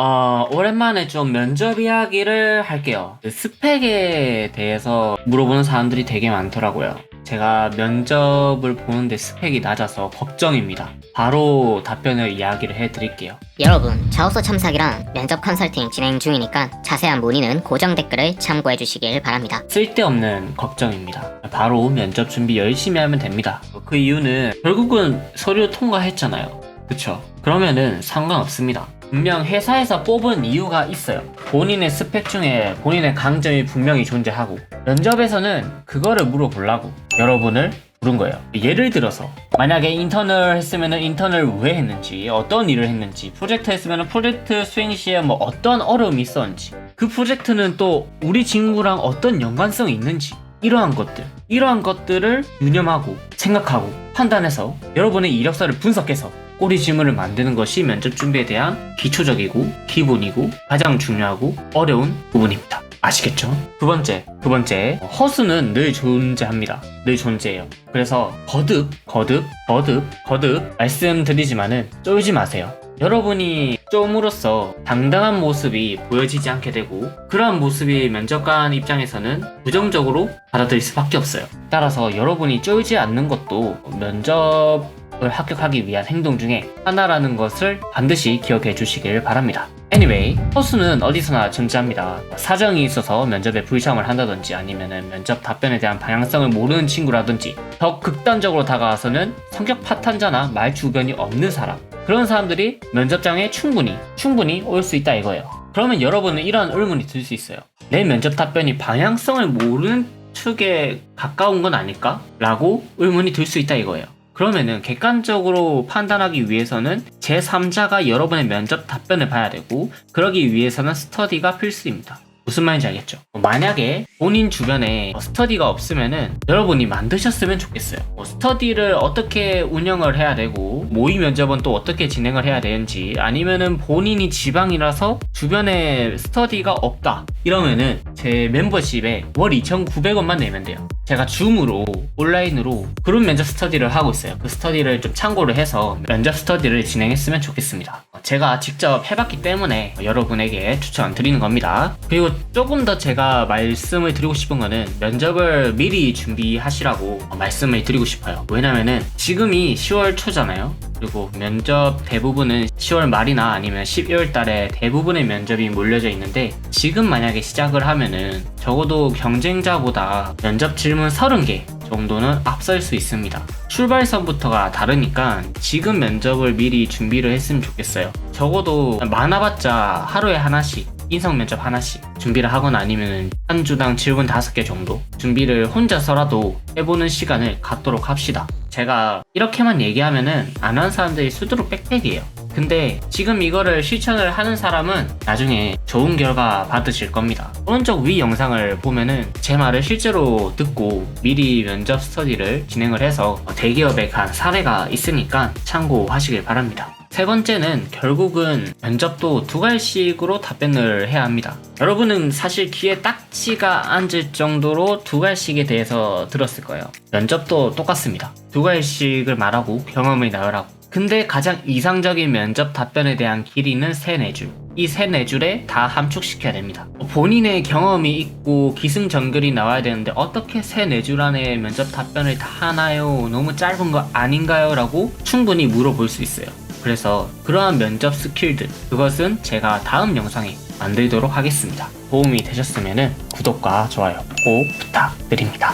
어, 오랜만에 좀 면접 이야기를 할게요. 그 스펙에 대해서 물어보는 사람들이 되게 많더라고요. 제가 면접을 보는데 스펙이 낮아서 걱정입니다. 바로 답변을 이야기를 해드릴게요. 여러분, 자오소 참석이랑 면접 컨설팅 진행 중이니까 자세한 문의는 고정 댓글을 참고해 주시길 바랍니다. 쓸데없는 걱정입니다. 바로 면접 준비 열심히 하면 됩니다. 그 이유는 결국은 서류 통과했잖아요. 그쵸? 그러면은 상관없습니다. 분명 회사에서 뽑은 이유가 있어요. 본인의 스펙 중에 본인의 강점이 분명히 존재하고 면접에서는 그거를 물어보려고 여러분을 부른 거예요. 예를 들어서 만약에 인턴을 했으면 인턴을 왜 했는지 어떤 일을 했는지 프로젝트 했으면 프로젝트 수행 시에 뭐 어떤 어려움이 있었는지 그 프로젝트는 또 우리 직무랑 어떤 연관성이 있는지 이러한 것들 이러한 것들을 유념하고 생각하고 판단해서 여러분의 이력서를 분석해서 꼬리 질문을 만드는 것이 면접 준비에 대한 기초적이고 기본이고 가장 중요하고 어려운 부분입니다. 아시겠죠? 두 번째, 두 번째, 허수는 늘 존재합니다. 늘 존재해요. 그래서 거듭, 거듭, 거듭, 거듭 말씀드리지만은 쫄지 마세요. 여러분이 좀으로써 당당한 모습이 보여지지 않게 되고 그러한 모습이 면접관 입장에서는 부정적으로 받아들일 수밖에 없어요. 따라서 여러분이 쫄지 않는 것도 면접을 합격하기 위한 행동 중에 하나라는 것을 반드시 기억해 주시길 바랍니다. Anyway, 허수는 어디서나 존재합니다. 사정이 있어서 면접에 불참을 한다든지 아니면은 면접 답변에 대한 방향성을 모르는 친구라든지 더 극단적으로 다가와서는 성격 파탄자나 말 주변이 없는 사람 그런 사람들이 면접장에 충분히 충분히 올 수 있다 이거예요. 그러면 여러분은 이런 의문이 들 수 있어요. 내 면접 답변이 방향성을 모르는 축에 가까운 건 아닐까? 라고 의문이 들 수 있다 이거예요. 그러면은 객관적으로 판단하기 위해서는 제3자가 여러분의 면접 답변을 봐야 되고 그러기 위해서는 스터디가 필수입니다. 무슨 말인지 알겠죠? 만약에 본인 주변에 스터디가 없으면은 여러분이 만드셨으면 좋겠어요. 뭐 스터디를 어떻게 운영을 해야 되고 모의 면접은 또 어떻게 진행을 해야 되는지 아니면은 본인이 지방이라서 주변에 스터디가 없다 이러면은 제 멤버십에 월 2,900원만 내면 돼요. 제가 줌으로 온라인으로 그룹 면접 스터디를 하고 있어요. 그 스터디를 좀 참고를 해서 면접 스터디를 진행했으면 좋겠습니다. 제가 직접 해봤기 때문에 여러분에게 추천드리는 겁니다. 그리고 조금 더 제가 말씀을 드리고 싶은 거는 면접을 미리 준비하시라고 말씀을 드리고 싶어요. 왜냐면은 지금이 10월 초잖아요. 그리고 면접 대부분은 10월 말이나 아니면 12월 달에 대부분의 면접이 몰려져 있는데 지금 만약에 시작을 하면은 적어도 경쟁자보다 면접 질문 30개 정도는 앞설 수 있습니다. 출발선부터가 다르니까 지금 면접을 미리 준비를 했으면 좋겠어요. 적어도 많아봤자 하루에 하나씩 인성 면접 하나씩 준비를 하거나 아니면 한 주당 질문 5개 정도 준비를 혼자서라도 해보는 시간을 갖도록 합시다. 제가 이렇게만 얘기하면은 안 한 사람들이 수두룩 빽빽이에요. 근데 지금 이거를 실천을 하는 사람은 나중에 좋은 결과 받으실 겁니다. 오른쪽 위 영상을 보면은 제 말을 실제로 듣고 미리 면접 스터디를 진행을 해서 대기업에 간 사례가 있으니까 참고하시길 바랍니다. 세 번째는 결국은 면접도 두 갈씩으로 답변을 해야 합니다. 여러분은 사실 귀에 딱지가 앉을 정도로 두 갈씩에 대해서 들었을 거예요. 면접도 똑같습니다. 두 갈씩을 말하고 경험을 나열하고 근데 가장 이상적인 면접 답변에 대한 길이는 세네 줄. 이세네 줄에 다 함축시켜야 됩니다. 본인의 경험이 있고 기승전결이 나와야 되는데 어떻게 세네줄 안에 면접 답변을 다 하나요? 너무 짧은 거 아닌가요? 라고 충분히 물어볼 수 있어요. 그래서 그러한 면접 스킬들, 그것은 제가 다음 영상에 만들도록 하겠습니다. 도움이 되셨으면 구독과 좋아요 꼭 부탁드립니다.